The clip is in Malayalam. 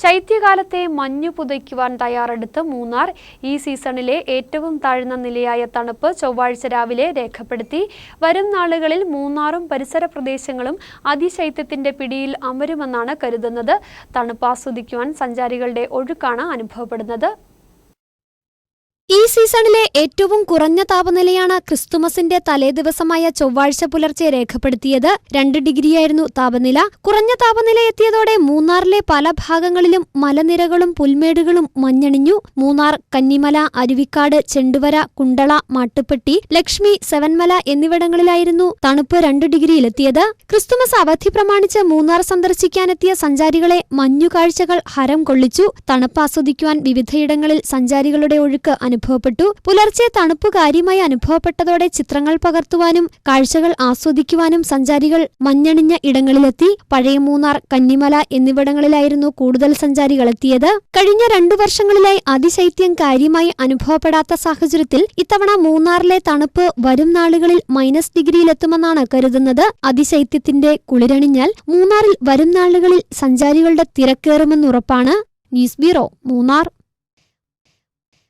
ശൈത്യകാലത്തെ മഞ്ഞു പുതയ്ക്കുവാൻ തയ്യാറെടുത്ത് മൂന്നാർ ഈ സീസണിലെ ഏറ്റവും താഴ്ന്ന നിലയായ തണുപ്പ് ചൊവ്വാഴ്ച രാവിലെ രേഖപ്പെടുത്തി. വരും നാളുകളിൽ മൂന്നാറും പരിസര പ്രദേശങ്ങളും അതിശൈത്യത്തിന്റെ പിടിയിൽ അമരുമെന്നാണ് കരുതുന്നത്. തണുപ്പ് ആസ്വദിക്കുവാൻ സഞ്ചാരികളുടെ ഒഴുക്കാണ് അനുഭവപ്പെടുന്നത്. ഈ സീസണിലെ ഏറ്റവും കുറഞ്ഞ താപനിലയാണ് ക്രിസ്തുമസിന്റെ തലേദിവസമായ ചൊവ്വാഴ്ച പുലർച്ചെ രേഖപ്പെടുത്തിയത്. രണ്ട് ഡിഗ്രിയായിരുന്നു താപനില. കുറഞ്ഞ താപനില എത്തിയതോടെ മൂന്നാറിലെ പല ഭാഗങ്ങളിലും മലനിരകളും പുൽമേടുകളും മഞ്ഞണിഞ്ഞു. മൂന്നാർ കന്നിമല അരുവിക്കാട് ചെണ്ടുവര കുണ്ടള മാട്ടുപ്പെട്ടി ലക്ഷ്മി സെവൻമല എന്നിവിടങ്ങളിലായിരുന്നു തണുപ്പ് രണ്ട് ഡിഗ്രിയിലെത്തിയത്. ക്രിസ്തുമസ് അവധി പ്രമാണിച്ച് മൂന്നാർ സന്ദർശിക്കാനെത്തിയ സഞ്ചാരികളെ മഞ്ഞുകാഴ്ചകൾ ഹരം കൊള്ളിച്ചു. തണുപ്പ് ആസ്വദിക്കുവാൻ വിവിധയിടങ്ങളിൽ സഞ്ചാരികളുടെ ഒഴുക്ക് അനുഭവപ്പെട്ടു. പുലർച്ചെ തണുപ്പ് കാര്യമായി അനുഭവപ്പെട്ടതോടെ ചിത്രങ്ങൾ പകർത്തുവാനും കാഴ്ചകൾ ആസ്വദിക്കുവാനും സഞ്ചാരികൾ മഞ്ഞണിഞ്ഞ ഇടങ്ങളിലെത്തി. പഴയ മൂന്നാർ കന്നിമല എന്നിവിടങ്ങളിലായിരുന്നു കൂടുതൽ സഞ്ചാരികൾ എത്തിയത് കഴിഞ്ഞ രണ്ടു വർഷങ്ങളിലായി അതിശൈത്യം കാര്യമായി അനുഭവപ്പെടാത്ത സാഹചര്യത്തിൽ ഇത്തവണ മൂന്നാറിലെ തണുപ്പ് വരും നാളുകളിൽ മൈനസ് ഡിഗ്രിയിലെത്തുമെന്നാണ് കരുതുന്നത്. അതിശൈത്യത്തിന്റെ കുളിരണിഞ്ഞാൽ മൂന്നാറിൽ വരും നാളുകളിൽ സഞ്ചാരികളുടെ തിരക്കേറുമെന്നുറപ്പാണ്. News bureau Munnar.